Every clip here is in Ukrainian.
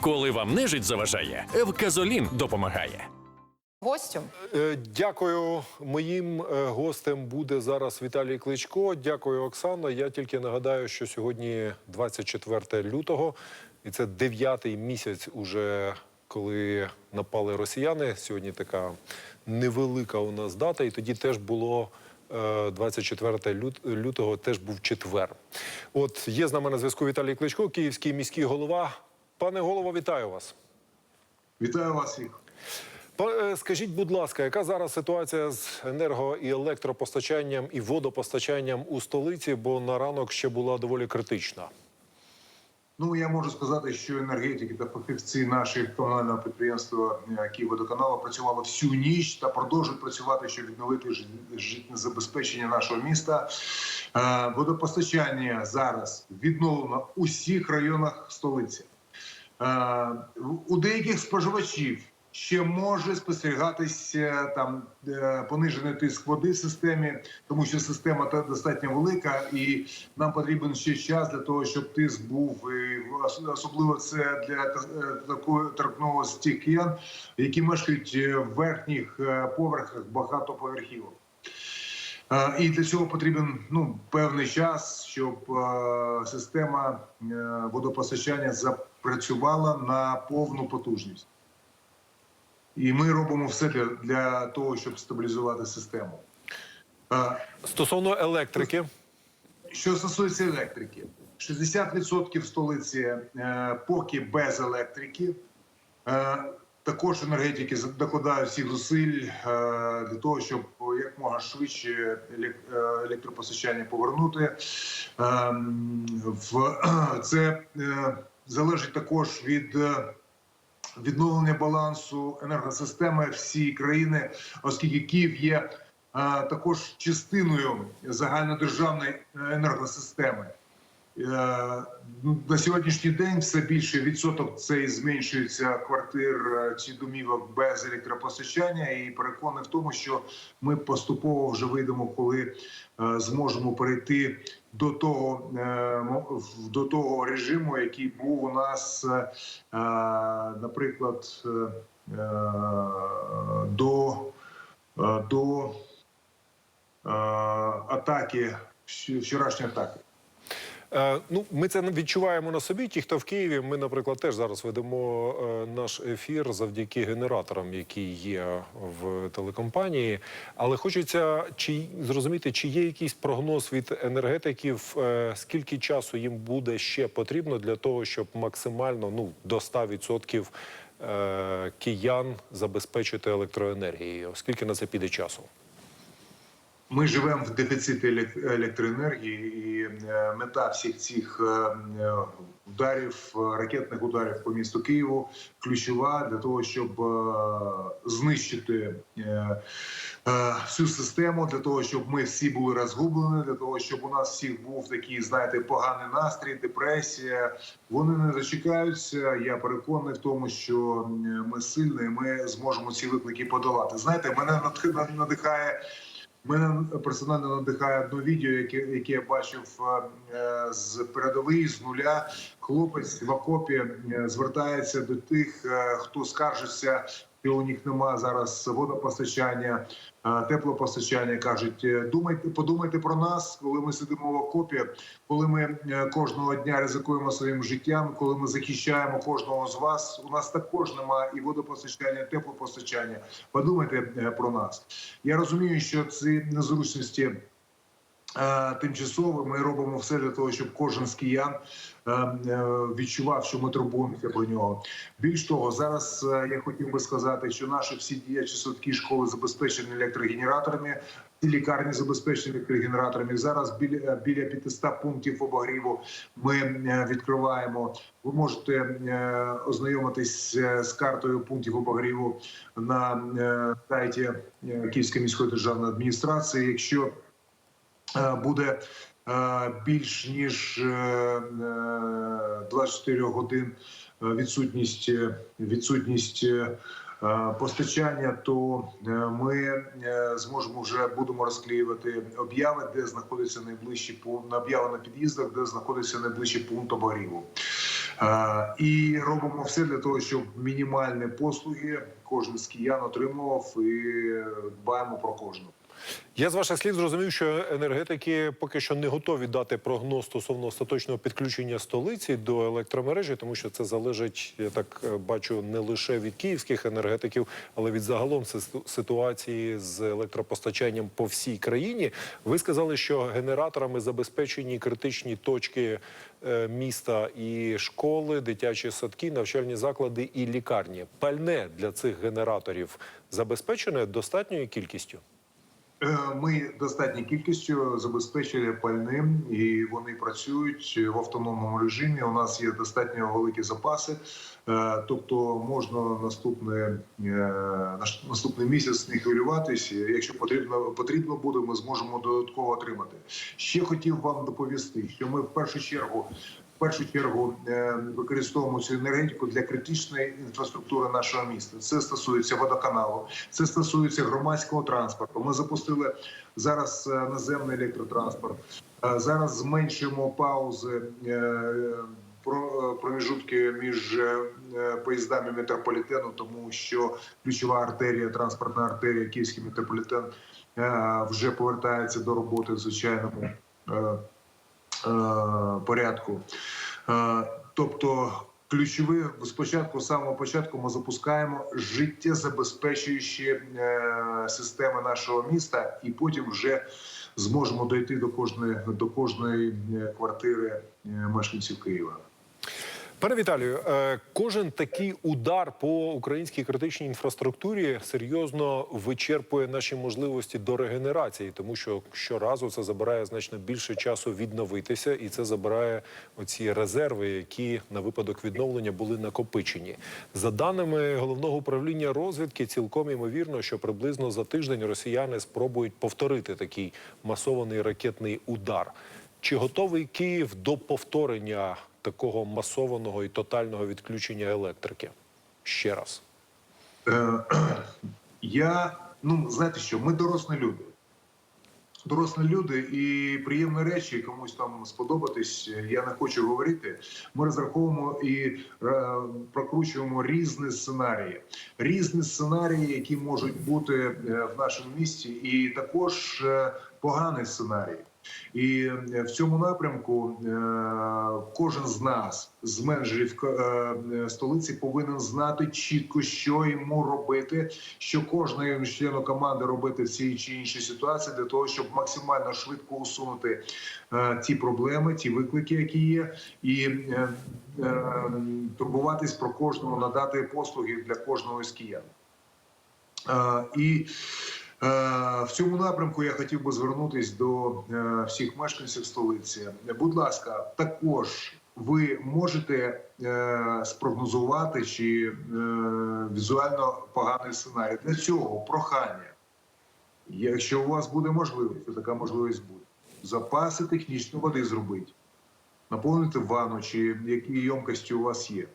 Коли вам нежить заважає, Евказолін допомагає. Гостю. Е, Дякую. Моїм е, гостем буде зараз Віталій Кличко. Дякую, Оксана. Я тільки нагадаю, що сьогодні 24 лютого, і це дев'ятий місяць, уже коли напали росіяни. Сьогодні така невелика у нас дата, і тоді теж було. е, 24 лют- лютого теж був четвер. От є з нами на зв'язку Віталій Кличко, київський міський голова. Пане голово, вітаю вас. Вітаю вас всіх. Е, Скажіть, будь ласка, яка зараз ситуація з енерго і електропостачанням і водопостачанням у столиці? Бо на ранок ще була доволі критична. Ну я можу сказати, що енергетики та фахівці нашого комунального підприємства е, Київводоканалу працювали всю ніч та продовжують працювати, щоб відновити жит- життєзабезпечення нашого міста. Е, Водопостачання зараз відновлено у всіх районах столиці. Е, У деяких споживачів ще може спостерігатися там е, понижений тиск води в системі, тому що система та достатньо велика, і нам потрібен ще час для того, щоб тиск був і особливо це для е, такої торкнуло тих киян, які мешкають в верхніх поверхах багатоповерхівок. Е, І для цього потрібен ну певний час, щоб е, система е, водопостачання запрацювала на повну потужність. І ми робимо все для, для того, щоб стабілізувати систему. Е, Стосовно електрики, Що стосується електрики, 60% столиці е, поки без електрики. Також енергетики докладають всіх зусиль е, для того, щоб як можна швидше е, електропостачання повернути. Е, в, це е, залежить також від. Відновлення балансу енергосистеми всієї країни, оскільки Київ є також частиною загальнодержавної енергосистеми. Е, На сьогоднішній день все більше відсоток цей зменшується квартир е, чи домівок без електропостачання, і переконаний в тому, що ми поступово вже вийдемо, коли е, зможемо перейти до того до того режиму, який був у нас, наприклад, до, до атаки вч- вчорашньої атаки. Е, ну ми це відчуваємо на собі. Ті, хто в Києві, ми, наприклад, теж зараз ведемо е, наш ефір завдяки генераторам, які є в телекомпанії. Але хочеться чи зрозуміти, чи є якийсь прогноз від енергетиків, е, скільки часу їм буде ще потрібно для того, щоб максимально ну до 100% е, киян забезпечити електроенергією. Скільки на це піде часу? Ми живемо в дефіциті електроенергії, і е, мета всіх цих е, е, ударів, ракетних ударів по місту Києву ключова для того, щоб знищити всю систему, для того, щоб ми всі були розгублені, для того, щоб у нас всіх був такий, знаєте, поганий настрій, депресія. Вони не дочекаються. Я переконаний в тому, що ми сильні, ми зможемо ці виклики подолати. Знаєте, мене надихає. Мене персонально надихає одне відео, яке, яке я бачив е, з передової з нуля. Хлопець в окопі е, звертається до тих, е, хто скаржиться, що у них немає зараз водопостачання, е, теплопостачання. кажуть, е, думайте, подумайте про нас, коли ми сидимо в окопі, коли ми е, кожного дня ризикуємо своїм життям, коли ми захищаємо кожного з вас. У нас також немає і водопостачання, і теплопостачання. Подумайте про нас. Я розумію, що ці незручності. Тимчасово ми робимо все для того, щоб кожен з киян е, е, відчував, що ми турбуємося про нього. Більш того, зараз е, я хотів би сказати, що наші всі діячі садки школи забезпечені електрогенераторами, всі лікарні забезпечені електрогенераторами. Зараз біля біля 500 пунктів обогріву ми відкриваємо. Ви можете ознайомитись з картою пунктів обогріву на сайті Київської міської державної адміністрації. Якщо буде е, більш ніж е, е, 24 годин е, відсутність е, відсутність е, е, постачання, то е, ми е, зможемо вже будемо розклеювати обяви, де знаходиться найближчий пункт обяви на під'їздах, де знаходиться найближчий пункт обогріву. Е, І робимо все для того, щоб мінімальні послуги кожен з киян отримував і дбаємо про кожного. Я з ваших слів зрозумів, що енергетики поки що не готові дати прогноз стосовно остаточного підключення столиці до електромережі, тому що це залежить, я так е, бачу, не лише від київських енергетиків, але від загалом ситуації з електропостачанням по всій країні. Ви сказали, що генераторами забезпечені критичні точки е, міста і школи, дитячі садки, навчальні заклади і лікарні. Пальне для цих генераторів забезпечене достатньою кількістю. Е, Ми достатньою кількістю забезпечили пальним, і вони працюють в автономному режимі. У нас є достатньо великі запаси, Е, тобто можна наступне е, наступний місяць не хвилюватись. Якщо потрібно потрібно буде, ми зможемо додатково отримати. Ще хотів вам доповісти, що ми в першу чергу. Першу чергу е, використовуємо цю енергетику для критичної інфраструктури нашого міста. Це стосується водоканалу, це стосується громадського транспорту. Ми запустили зараз е, наземний електротранспорт. Е, Зараз зменшуємо паузи. про- проміжутки між поїздами метрополітену, тому що ключова артерія, транспортна артерія, київський метрополітен вже повертається до роботи в звичайному порядку. Е, Тобто, ключові спочатку, з самого початку, ми запускаємо життєзабезпечуючі е, системи нашого міста, і потім вже зможемо дойти до кожної до кожної е, квартири е, мешканців Києва. Пане Віталію, е, кожен такий удар по українській критичній інфраструктурі серйозно вичерпує наші можливості до регенерації, тому що щоразу це забирає значно більше часу відновитися, і це забирає оці резерви, які на випадок відновлення були накопичені. За даними головного управління розвідки, цілком імовірно, що приблизно за тиждень росіяни спробують повторити такий масований ракетний удар. Чи готовий Київ до повторення такого масованого і тотального відключення електрики? Ще раз. Е, Я ну знаєте що, ми дорослі люди. Дорослі люди і приємні речі комусь там сподобатись. Я не хочу говорити. Ми розраховуємо і е, прокручуємо різні сценарії, різні сценарії, які можуть бути е, в нашому місті, і також е, поганий сценарій. І е, в цьому напрямку е, кожен з нас з менеджерів е, столиці повинен знати чітко, що йому робити, що кожному члену команди робити в цій чи іншій ситуації для того, щоб максимально швидко усунути ті проблеми, ті виклики, які є, і турбуватись про кожного, надати послуги для кожного з киян. І в цьому напрямку я хотів би звернутися до е, всіх мешканців столиці. Будь ласка, також ви можете е, спрогнозувати чи е, візуально поганий сценарій. Для цього прохання. Якщо у вас буде можливість, то така можливість буде. Запаси технічної води зробити, наповнити ванну чи які ємкості у вас є,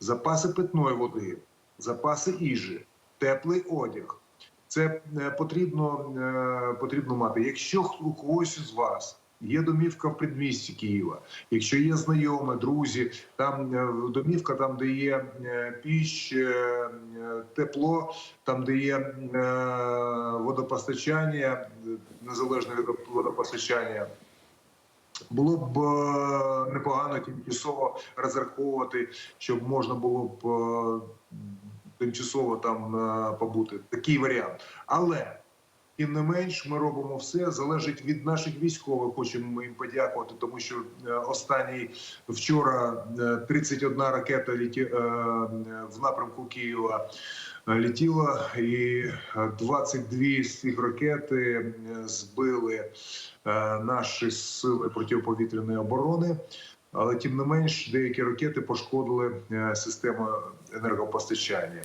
запаси питної води, запаси їжі, теплий одяг. Це е, потрібно, е, потрібно мати. Якщо у когось з вас є домівка в предмісті Києва, якщо є знайомі, друзі, там е, домівка, там де є піч, тепло, там де є водопостачання, незалежне від водопостачання. Було б непогано тимчасово розраховувати, щоб можна було б тимчасово там е, побути. Такий варіант. Але тим не менш, ми робимо все. Залежить від наших військових. Хочемо їм подякувати, тому що е, останній вчора е, 31 ракета літі, е, в напрямку Києва е, літіла, і е, 22 з цих ракети е, збили е, наші сили протиповітряної оборони. Але тим не менш, деякі ракети пошкодили е, систему енергопостачання.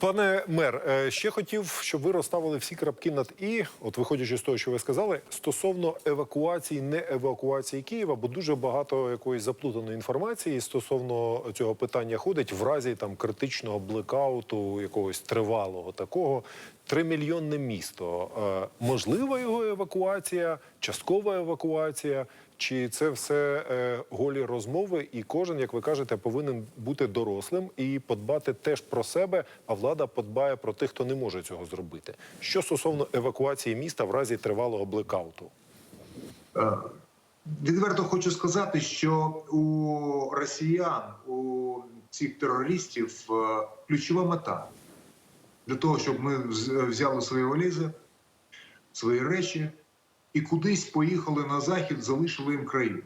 Пане мер, е, ще хотів, щоб ви розставили всі крапки над і, от виходячи з того, що ви сказали, стосовно евакуації, не евакуації Києва, бо дуже багато якоїсь заплутаної інформації стосовно цього питання ходить в разі там критичного блекауту, якогось тривалого такого. Тримільйонне місто. Е, Можлива його евакуація, часткова евакуація, Чи це все е, голі розмови? І кожен, як ви кажете, повинен бути дорослим і подбати теж про себе, а влада подбає про тих, хто не може цього зробити. Що стосовно евакуації міста в разі тривалого блекауту? Е, Відверто хочу сказати, що у росіян, у цих терористів ключова мета для того, щоб ми взяли свої валізи, свої речі і кудись поїхали на захід, залишили їм країну.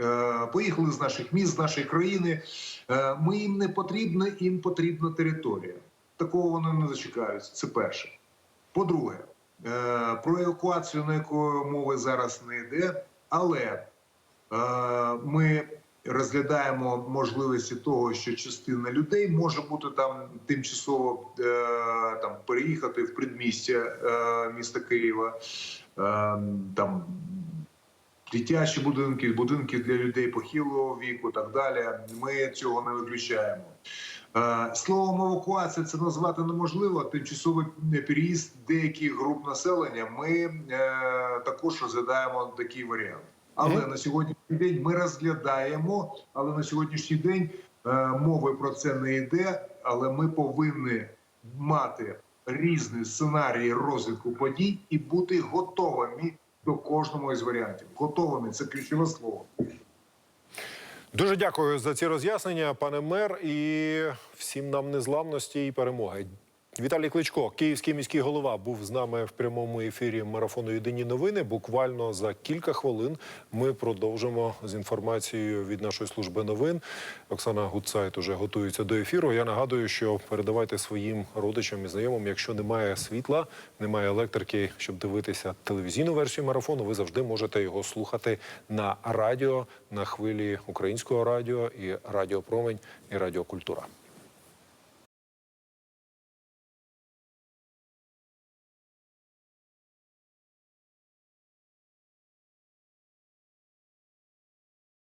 Е, Поїхали з наших міст, з нашої країни. Е, Ми їм не потрібні, їм потрібна територія. Такого вони не зачекаються. Це перше. По-друге, е, про евакуацію, на якої мови зараз не йде, але ми розглядаємо можливості того, що частина людей може бути там тимчасово е, там переїхати в предмістя е, міста Києва, е, там дитячі будинки, будинки для людей похилого віку, так далі. Ми цього не виключаємо. Е, Словом евакуація це назвати неможливо. Тимчасовий переїзд деяких груп населення. Ми е, також розглядаємо такий варіант. Але на сьогоднішній день ми розглядаємо, але на сьогоднішній день е, мови про це не йде. Але ми повинні мати різні сценарії розвитку подій і бути готовими до кожного із варіантів. Готовими це ключове слово. Дуже дякую за ці роз'яснення, пане мер, і всім нам незламності і перемоги. Віталій Кличко, київський міський голова, був з нами в прямому ефірі марафону Єдині новини. Буквально за кілька хвилин ми продовжимо з інформацією від нашої служби новин. Оксана Гуцайт уже готується до ефіру. Я нагадую, що передавайте своїм родичам і знайомим, якщо немає світла, немає електрики, щоб дивитися телевізійну версію марафону. Ви завжди можете його слухати на радіо на хвилі українського радіо і Радіо Промень і Радіо Культура.